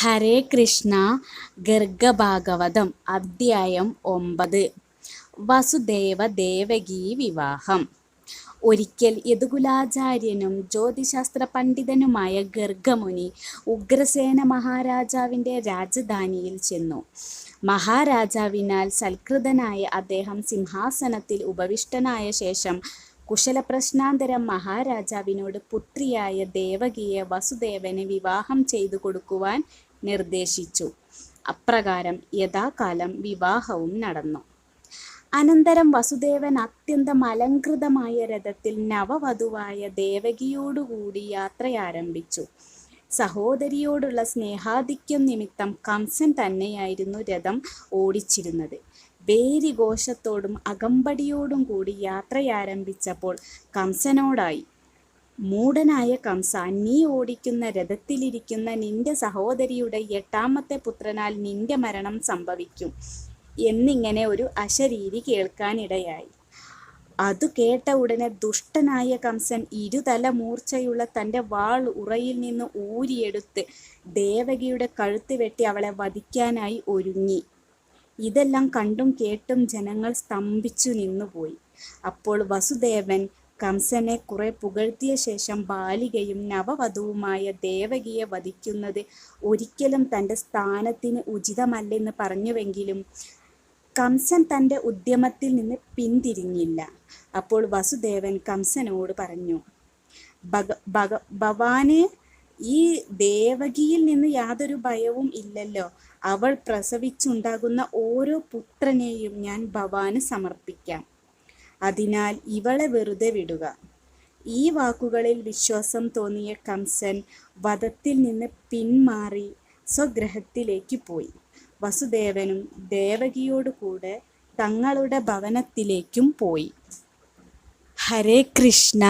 ഹരേ കൃഷ്ണ ഗർഗഭാഗവതം അധ്യായം ഒമ്പത്. വസുദേവ ദേവകീ വിവാഹം. ഒരിക്കൽ യദുകുലാചാര്യനും ജ്യോതിശാസ്ത്ര പണ്ഡിതനുമായ ഗർഗമുനി ഉഗ്രസേന മഹാരാജാവിന്റെ രാജധാനിയിൽ ചെന്നു. മഹാരാജാവിനാൽ സൽകൃതനായ അദ്ദേഹം സിംഹാസനത്തിൽ ഉപവിഷ്ടനായ ശേഷം കുശലപ്രശ്നാന്തരം മഹാരാജാവിനോട് പുത്രിയായ ദേവകിയെ വസുദേവന് വിവാഹം ചെയ്തു കൊടുക്കുവാൻ നിർദ്ദേശിച്ചു. അപ്രകാരം യഥാകാലം വിവാഹവും നടന്നു. അനന്തരം വസുദേവൻ അത്യന്തം അലങ്കൃതമായ രഥത്തിൽ നവവധുവായ ദേവകിയോടുകൂടി യാത്രയാരംഭിച്ചു. സഹോദരിയോടുള്ള സ്നേഹാധിക്യം നിമിത്തം കംസൻ തന്നെയായിരുന്നു രഥം ഓടിച്ചിരുന്നത്. വേരി ഘോഷത്തോടും അകമ്പടിയോടും കൂടി യാത്രയാരംഭിച്ചപ്പോൾ കംസനോടായി മൂഢനായ കംസ നീ ഓടിക്കുന്ന രഥത്തിലിരിക്കുന്ന നിന്റെ സഹോദരിയുടെ എട്ടാമത്തെ പുത്രനാൽ നിന്റെ മരണം സംഭവിക്കും എന്നിങ്ങനെ ഒരു അശരീരി കേൾക്കാനിടയായി. അത് കേട്ട ഉടനെ ദുഷ്ടനായ കംസൻ ഇരുതല മൂർച്ചയുള്ള തന്റെ വാൾ ഉറയിൽ നിന്ന് ഊരിയെടുത്ത് ദേവകിയുടെ കഴുത്ത് വെട്ടി അവളെ വധിക്കാനായി ഒരുങ്ങി. ഇതെല്ലാം കണ്ടും കേട്ടും ജനങ്ങൾ സ്തംഭിച്ചു നിന്നുപോയി. അപ്പോൾ വസുദേവൻ കംസനെ കുറെ പുകഴ്ത്തിയ ശേഷം ബാലികയും നവവധുവുമായ ദേവകിയെ വധിക്കുന്നത് ഒരിക്കലും തന്റെ സ്ഥാനത്തിന് ഉചിതമല്ലെന്ന് പറഞ്ഞുവെങ്കിലും കംസൻ തന്റെ ഉദ്യമത്തിൽ നിന്ന് പിന്തിരിഞ്ഞില്ല. അപ്പോൾ വസുദേവൻ കംസനോട് പറഞ്ഞു ഭഗ ഭഗ ഭവാന് ഈ ദേവകിയിൽ നിന്ന് യാതൊരു ഭയവും ഇല്ലല്ലോ. അവൾ പ്രസവിച്ചുണ്ടാകുന്ന ഓരോ പുത്രനെയും ഞാൻ ഭവാന് സമർപ്പിക്കാം. അതിനാൽ ഇവളെ വെറുതെ വിടുക. ഈ വാക്കുകളിൽ വിശ്വാസം തോന്നിയ കംസൻ വധത്തിൽ നിന്ന് പിന്മാറി സ്വഗ്രഹത്തിലേക്ക് പോയി. വസുദേവനും ദേവകിയോട് കൂടെ തങ്ങളുടെ ഭവനത്തിലേക്കും പോയി. ഹരേ കൃഷ്ണ.